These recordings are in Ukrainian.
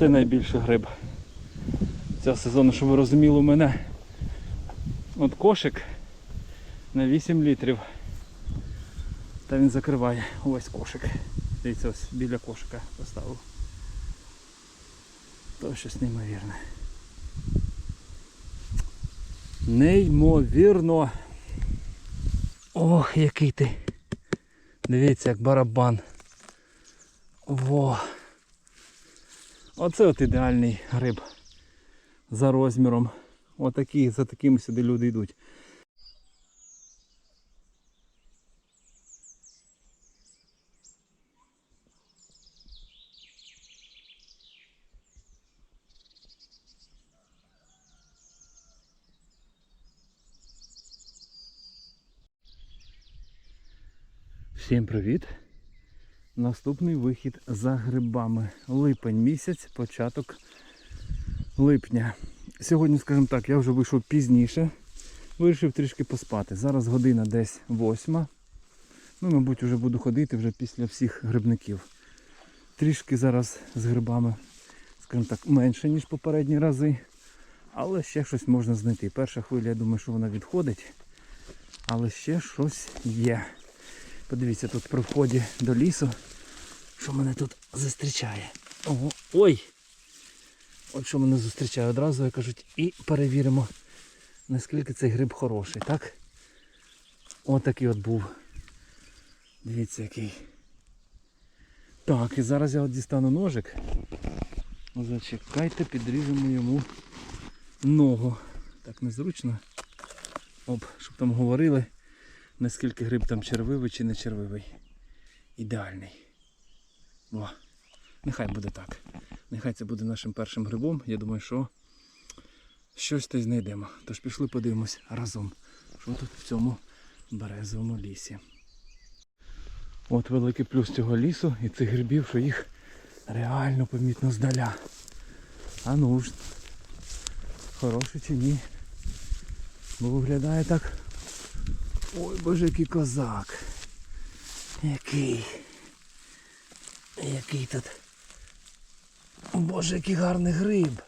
Оце найбільший гриб цього сезону, щоб ви розуміли, у мене от кошик на 8 літрів. Та він закриває увесь кошик. Дивіться, ось біля кошика поставив. То щось неймовірне. Неймовірно. Ох, який ти. Дивіться, як барабан. Во. Оце от ідеальний гриб. За розміром. Отакі, за такими сюди люди йдуть. Всім привіт! Наступний вихід за грибами. Липень місяць, початок липня. Сьогодні, скажімо так, я вже вийшов пізніше. Вирішив трішки поспати. Зараз година десь восьма. Ну, мабуть, вже буду ходити вже після всіх грибників. Трішки зараз з грибами, скажімо так, менше, ніж попередні рази. Але ще щось можна знайти. Перша хвиля, я думаю, що вона відходить. Але ще щось є. Подивіться тут при вході до лісу, що мене тут зустрічає. Ого, ой! От що мене зустрічає одразу, як кажуть, і перевіримо, наскільки цей гриб хороший, так? Отакий от був. Дивіться який. Так, і зараз я от дістану ножик. Зачекайте, підріжемо йому ногу. Так незручно. Оп, щоб там говорили наскільки гриб там червивий чи не червивий. Ідеальний. О, нехай буде так. Нехай це буде нашим першим грибом. Я думаю, що щось то знайдемо. Тож пішли подивимось разом, що тут в цьому березовому лісі. От великий плюс цього лісу і цих грибів, що їх реально помітно здаля. А ну ж, хороший чи ні. Бо виглядає так Ой, боже, який козак. Який. Який тут. Боже, який гарний гриб.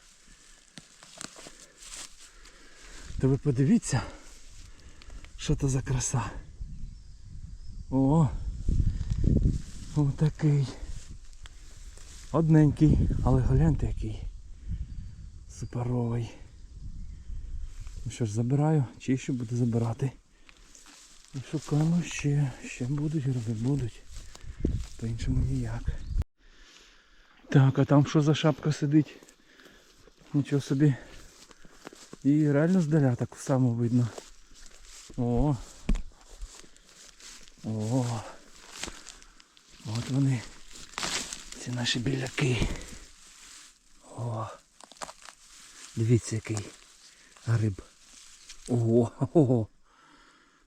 То ви подивіться, що це за краса. О! Отакий. Одненький, але гляньте який. Суперовий. Ну що ж, забираю, чи ще буду забирати. І шукаємо ще, ще будуть гриби, будуть. По-іншому ніяк. Так, а там що за шапка сидить? Нічого собі. І реально здаля так само видно. О. О. От вони. Ці наші біляки. О. Дивіться який гриб. Ого.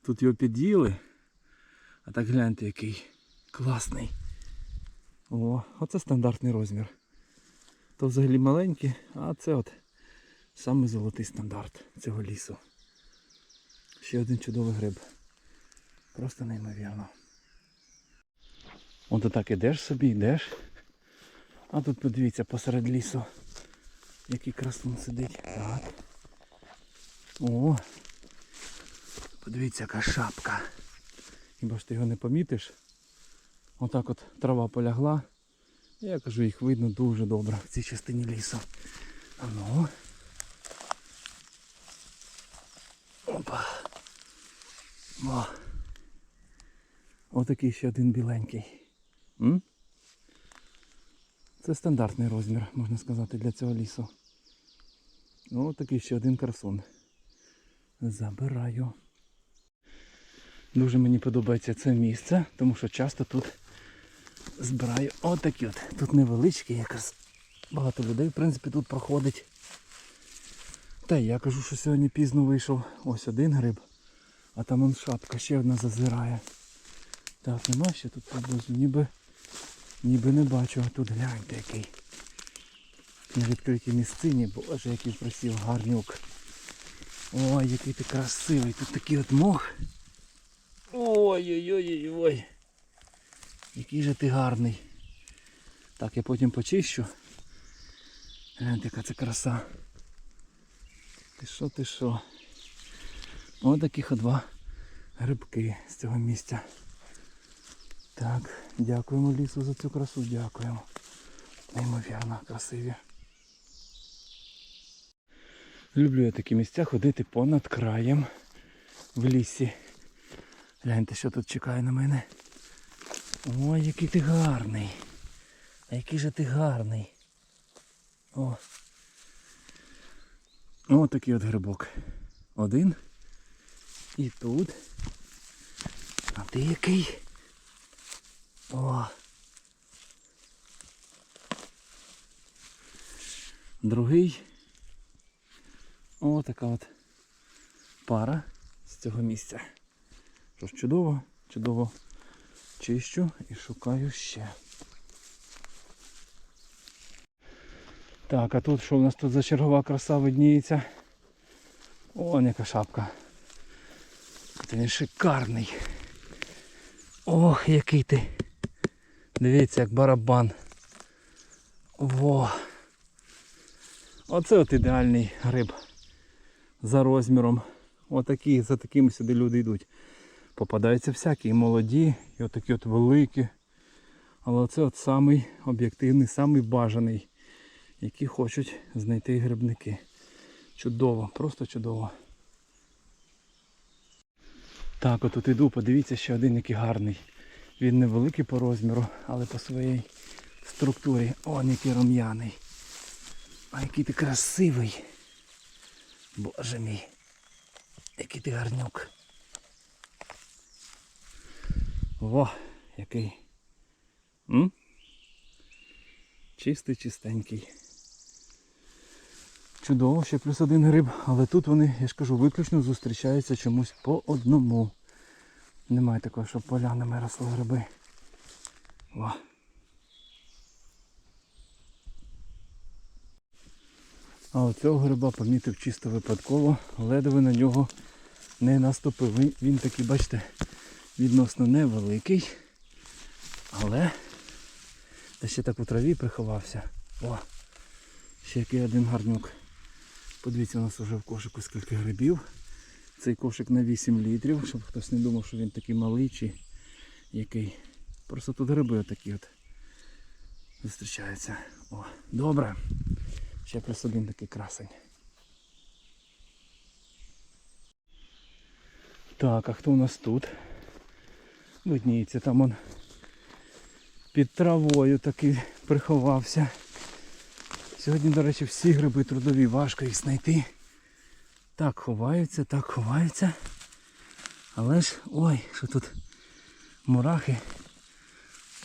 Тут його під'їли. А так гляньте який класний. О, оце стандартний розмір. То взагалі маленький, а це от саме золотий стандарт цього лісу. Ще один чудовий гриб. Просто неймовірно. От отак ідеш собі, йдеш. А тут подивіться посеред лісу. Який красун сидить. Так. О, Подивіться, яка шапка. Хіба ж ти його не помітиш? Отак от трава полягла. Я кажу, їх видно дуже добре в цій частині лісу. А ну. Опа. О. Отакий ще один біленький. М? Це стандартний розмір, можна сказати, для цього лісу. Ось такий ще один красун. Забираю. Дуже мені подобається це місце, тому що часто тут збираю отакі от. Тут невеличкі, якраз багато людей в принципі тут проходить. Та я кажу, що сьогодні пізно вийшов. Ось один гриб, а там он шапка ще одна зазирає. Так, нема ще тут поблизу, ніби ніби не бачу, а тут гляньте який. На відкритій місцині, боже, який просів гарнюк. Ой, який ти красивий, тут такий от мох. Ой-ой-ой-ой. Який же ти гарний. Так, я потім почищу. Гляньте, яка це краса. Ти що, ти що? Ось таких два грибки з цього місця. Так, дякуємо лісу за цю красу, дякуємо. Неймовірно красиві. Люблю я такі місця ходити понад краєм в лісі. Гляньте, що тут чекає на мене. Ой, який ти гарний. А який же ти гарний. О. О, такий от грибок. Один. І тут. А ти який? О. Другий. О, така от пара з цього місця. Що ж, чудово, чудово чищу і шукаю ще. Так, а тут що у нас тут за чергова краса видніється? О, яка шапка. Це він шикарний. Ох, який ти. Дивіться, як барабан. Во. Оце от ідеальний гриб. За розміром. Отакі, за такими сюди люди йдуть. Попадаються всякі, і молоді, і отакі от великі. Але це от самий об'єктивний, самий бажаний, який хочуть знайти грибники. Чудово, просто чудово. Так, от тут іду, подивіться, ще один який гарний. Він невеликий по розміру, але по своїй структурі. О, який рум'яний. А який ти красивий. Боже мій. Який ти гарнюк. Во, який. М? Чистий, чистенький. Чудово, ще плюс один гриб, але тут вони, я ж кажу, виключно зустрічаються чомусь по одному. Немає такого, щоб полянами росли гриби. О. А оцього гриба помітив чисто випадково, ледве на нього не наступив. Він такий, бачите, відносно невеликий, але та ще так у траві приховався. О, ще який один гарнюк. Подивіться, у нас вже в кошику скільки грибів. Цей кошик на 8 літрів, щоб хтось не думав, що він такий малий чи який. Просто тут гриби отакі от зустрічаються. О, добре. Ще плюс один такий красень. Так, а хто у нас тут? Видніється, там он під травою такий приховався. Сьогодні, до речі, всі гриби трудові, важко їх знайти. Так ховаються, так ховаються. Але ж, ой, що тут мурахи.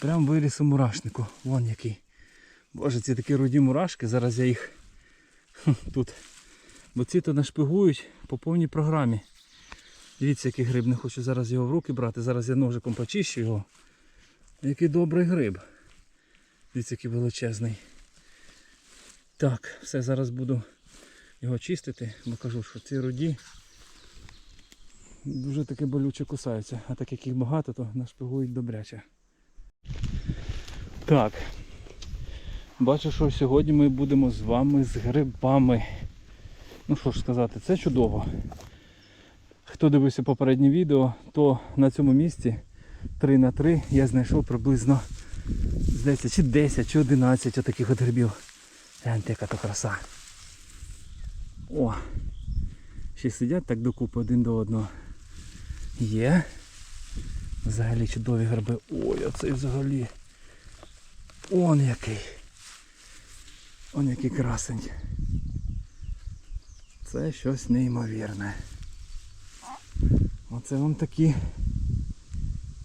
Прям виріс у мурашнику. Вон який. Боже, ці такі руді мурашки, зараз я їх тут. Бо ці то нашпигують по повній програмі. Дивіться, який гриб, не хочу зараз його в руки брати. Зараз я ножиком почищу його. Який добрий гриб. Дивіться, який величезний. Так, все, зараз буду його чистити, бо кажу, що ці руді дуже таки болюче кусаються, а так як їх багато, то нашпигують добряче. Так. Бачу, що сьогодні ми будемо з вами з грибами. Ну що ж сказати, це чудово. Хто дивився попереднє відео, то на цьому місці 3 на 3 я знайшов приблизно здається, чи 10, чи 11 отаких от грибів. Гляньте, яка то краса. О! Ще сидять так докупи один до одного. Є. Взагалі чудові гриби. Ой, оцей взагалі. Он який. Он який красень. Це щось неймовірне. Оце вам такі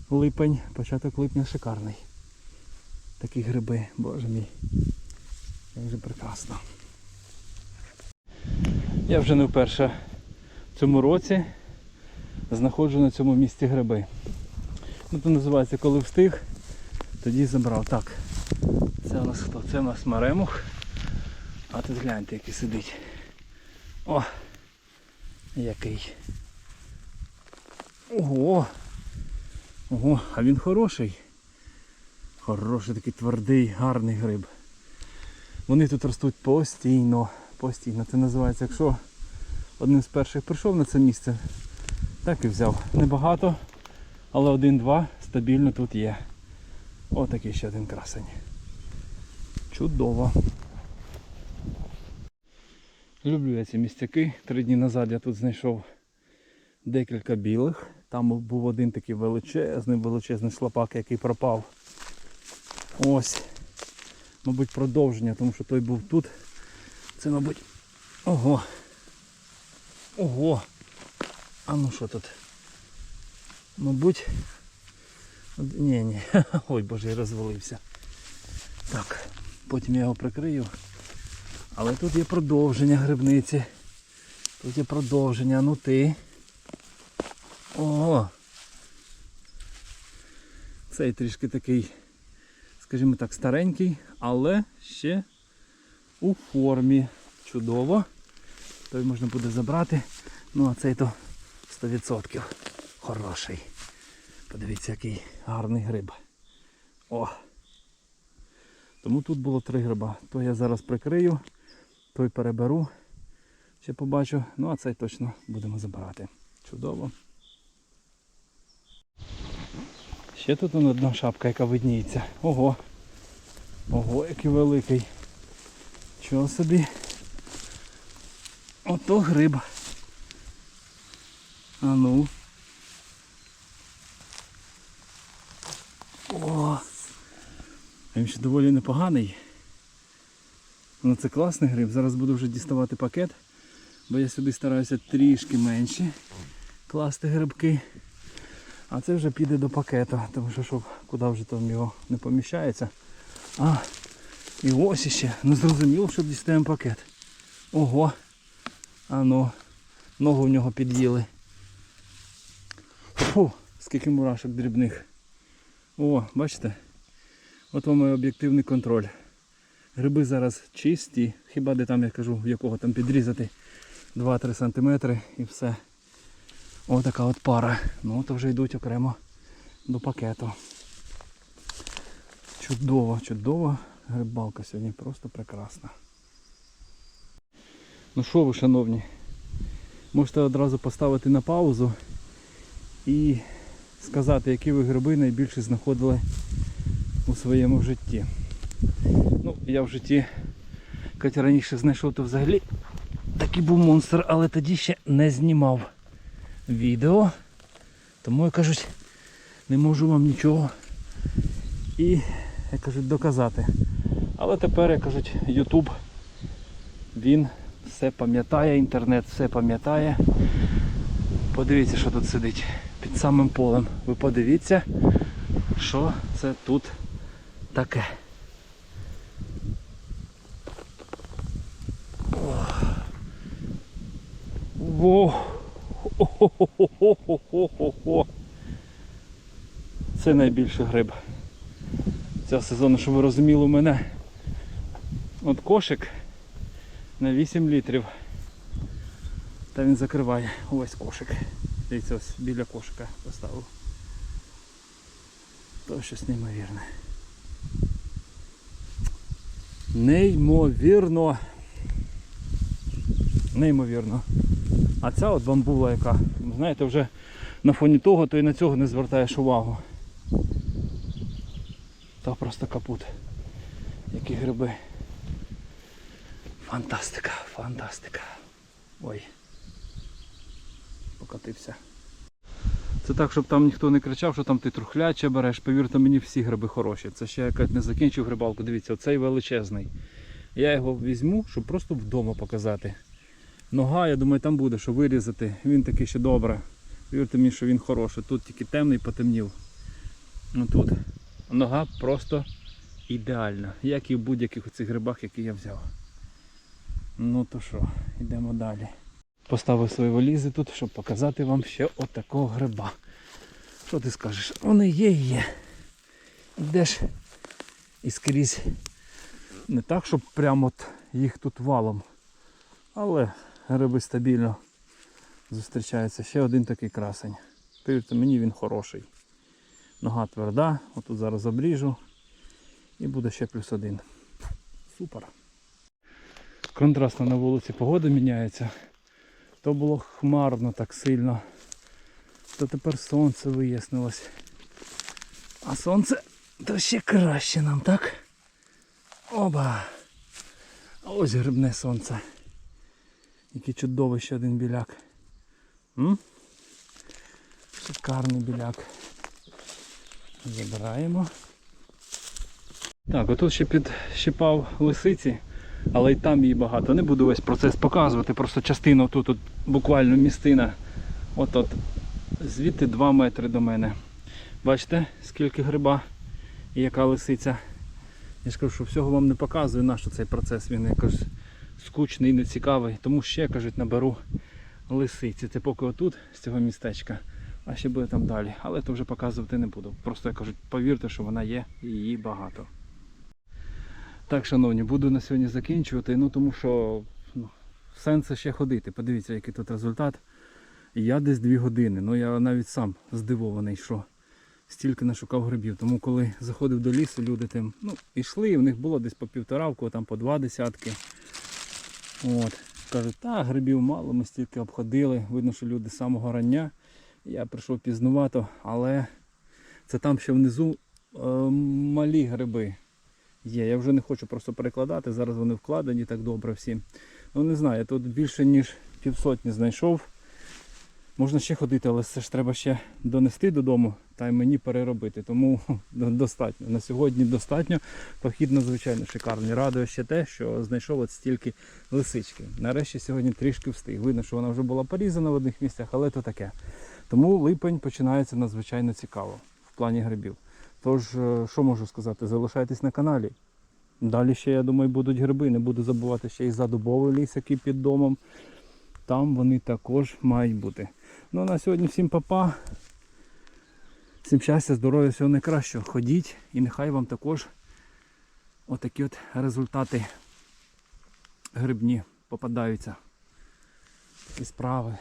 липень, початок липня шикарний. Такі гриби, боже мій. Як же прекрасно. Я вже не вперше в цьому році знаходжу на цьому місці гриби. Ну, це називається коли встиг, тоді забрав. Так, це у нас хто? Це у нас маремух. А тут гляньте, який сидить. О! Який. Ого! Ого, а він хороший. Хороший такий твердий, гарний гриб. Вони тут ростуть постійно. Постійно. Це називається, якщо одним з перших прийшов на це місце, так і взяв. Небагато, але один-два стабільно тут є. Отакий ще один красень. Чудово. Люблю я ці містяки. Три дні назад я тут знайшов декілька білих. Там був один такий величезний, величезний шлапак, який пропав. Ось. Мабуть, продовження, тому що той був тут. Це, мабуть. Ого. Ого. А ну що тут? Мабуть. Ні, ні. Ой боже, я розвалився. Так, потім я його прикрию. Але тут є продовження грибниці. Тут є продовження, ну ти. О! Цей трішки такий, скажімо так, старенький, але ще у формі. Чудово. Той можна буде забрати. Ну а цей то 100% хороший. Подивіться, який гарний гриб. О! Тому тут було три гриба. Той я зараз прикрию, той переберу. Ще побачу. Ну а цей точно будемо забирати. Чудово. Ще тут одна шапка, яка видніється. Ого. Ого, який великий. Чого собі? Ото гриб. А ну. О! Він ще доволі непоганий. Ну це класний гриб. Зараз буду вже діставати пакет, бо я сюди стараюся трішки менші класти грибки. А це вже піде до пакету, тому що щоб куди вже там його не поміщається. А, і ось іще. Ну зрозуміло, що дістаємо пакет. Ого. А ну, ногу в нього під'їли. Фу, скільки мурашок дрібних. О, бачите? От вам і об'єктивний контроль. Гриби зараз чисті, хіба де там, я кажу, в якого там підрізати 2-3 см і все. Отака от пара. Ну то вже йдуть окремо до пакету. Чудово, чудово. Грибалка сьогодні просто прекрасна. Ну що ви, шановні, можете одразу поставити на паузу і сказати, які ви гриби найбільше знаходили у своєму житті. Ну, я в житті, Катя раніше знайшов, то взагалі такий був монстр, але тоді ще не знімав відео. Тому, як кажуть, не можу вам нічого і, як кажуть, доказати. Але тепер, як кажуть, YouTube, він все пам'ятає, інтернет все пам'ятає. Подивіться, що тут сидить під самим полем. Ви подивіться, що це тут таке. Во! Хо-хо-хо-хо-хо-хо-хо. Це найбільший гриб цього сезону, щоб ви розуміли у мене. От кошик на 8 літрів. Та він закриває увесь кошик. Дивіться, ось біля кошика поставив. То щось неймовірне. Неймовірно. Неймовірно. А ця от бамбула яка, знаєте, вже на фоні того, то і на цього не звертаєш увагу. Та просто капут. Які гриби. Фантастика, фантастика. Ой. Покатився. Це так, щоб там ніхто не кричав, що там ти трухляче береш. Повірте мені, всі гриби хороші. Це ще якось не закінчив грибалку. Дивіться, оцей величезний. Я його візьму, щоб просто вдома показати. Нога, я думаю, там буде, що вирізати. Він такий ще добре. Повірте мені, що він хороший. Тут тільки темний потемнів. Ну тут. Нога просто ідеальна. Як і в будь-яких оцих грибах, які я взяв. Ну то що, йдемо далі. Поставив свої валізи тут, щоб показати вам ще отакого гриба. Що ти скажеш? Вони є і є. Йдеш і скрізь. Не так, щоб прямо от їх тут валом. Але гриби стабільно зустрічаються. Ще один такий красень. Повірте, мені він хороший. Нога тверда, отут зараз обріжу. І буде ще плюс один. Супер. контрастно на вулиці погода міняється. То було хмарно так сильно. То тепер сонце вияснилось. А сонце то ще краще нам, так? Оба! Ось грибне сонце. Який чудовий ще один біляк. М? Шикарний біляк. Забираємо. Так, отут ще підщипав лисиці, але й там її багато. Не буду весь процес показувати, просто частину тут, от буквально містина. От от. Звідти 2 метри до мене. Бачите, скільки гриба і яка лисиця. Я ж кажу, що всього вам не показую, наш цей процес, він якось скучний, нецікавий. Тому ще кажуть, наберу лисиці. Це поки отут, з цього містечка, а ще буде там далі. Але то вже показувати не буду. Просто я кажуть, повірте, що вона є і її багато. Так, шановні, буду на сьогодні закінчувати, ну тому що ну, сенсу ще ходити. Подивіться, який тут результат. Я десь дві години. Ну я навіть сам здивований, що стільки нашукав грибів. Тому коли заходив до лісу, люди тим ну, йшли, і в них було десь по півторавку, там по два десятки. От. Кажуть, та грибів мало, ми стільки обходили. Видно, що люди з самого рання. Я прийшов пізнувато, але це там ще внизу е, малі гриби є. Я вже не хочу просто перекладати. Зараз вони вкладені так добре всі. Ну не знаю, я тут більше ніж півсотні знайшов. Можна ще ходити, але це ж треба ще донести додому та й мені переробити. Тому достатньо. На сьогодні достатньо. Похід надзвичайно шикарний. Радує ще те, що знайшов от стільки лисички. Нарешті сьогодні трішки встиг. Видно, що вона вже була порізана в одних місцях, але то таке. Тому липень починається надзвичайно цікаво в плані грибів. Тож, е, що можу сказати, залишайтесь на каналі. Далі ще, я думаю, будуть гриби. Не буду забувати ще і за дубовий ліс, який під домом. Там вони також мають бути. Ну а на сьогодні всім папа. Всім щастя, здоров'я, всього найкращого. Ходіть і нехай вам також отакі от результати грибні попадаються. Такі справи.